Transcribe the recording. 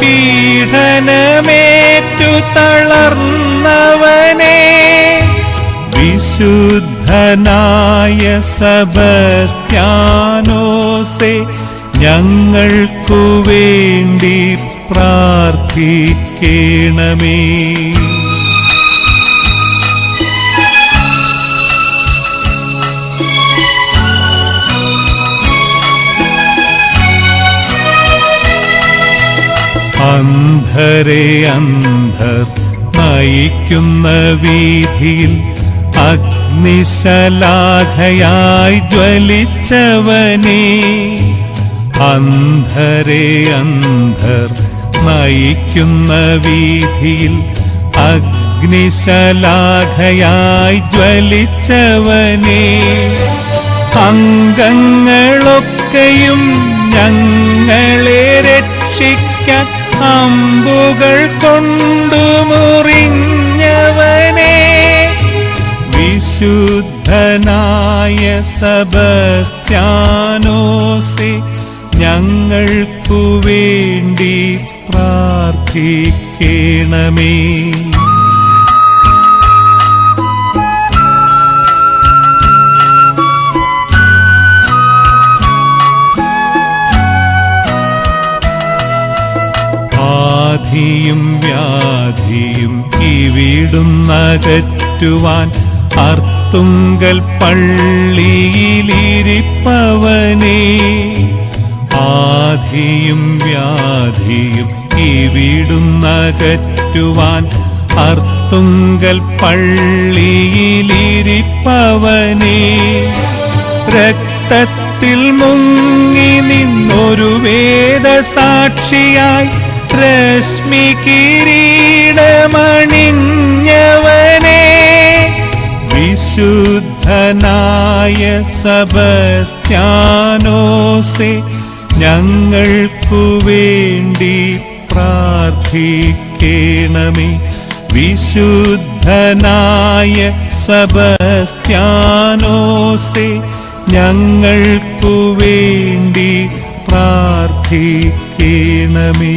പീഡനമേറ്റു തളർന്നവനെ. വിശുദ്ധനായ സബസ്ത്യാനോസെ ഞങ്ങൾക്കു വേണ്ടി പ്രാർത്ഥിക്കണമേ. അന്ധരെ അന്ധർ നയിക്കുന്ന വീതിയിൽ അഗ്നിശലാഖയായി ജ്വലിച്ചവനേ. അന്ധരെ അന്ധർ നയിക്കുന്ന വീതിയിൽ അഗ്നിശലാഖയായി ജ്വലിച്ചവനേ. അംഗങ്ങളൊക്കെയും ഞങ്ങളെ രക്ഷിക്കാൻ അമ്പുകൾ കൊണ്ടു മുറിഞ്ഞവനെ വിശുദ്ധനായ സബസ്ത്യാനോസെ ഞങ്ങൾക്കു വേണ്ടി പ്രാർത്ഥിക്കണമേ. ആധിയും വ്യാധിയും ഇവിടുന്നകറ്റുവാൻ അർത്തുങ്കൽ പള്ളിയിലിരിപ്പവനേ. ആധിയും വ്യാധിയും ഇവിടുന്നകറ്റുവാൻ അർത്തുങ്കൽ പള്ളിയിലിരിപ്പവനേ. രക്തത്തിൽ മുങ്ങി നിന്നൊരു വേദസാക്ഷിയായി രശ്മി കിരീടമണിഞ്ഞവനെ വിശുദ്ധനായ സബസ്ത്യാനോസെ ഞങ്ങൾക്കു വേണ്ടി പ്രാർത്ഥിക്കണമേ. വിശുദ്ധനായ സബസ്ത്യാനോസെ ഞങ്ങൾക്കു വേണ്ടി അനുഗ്രഹിക്കണമേ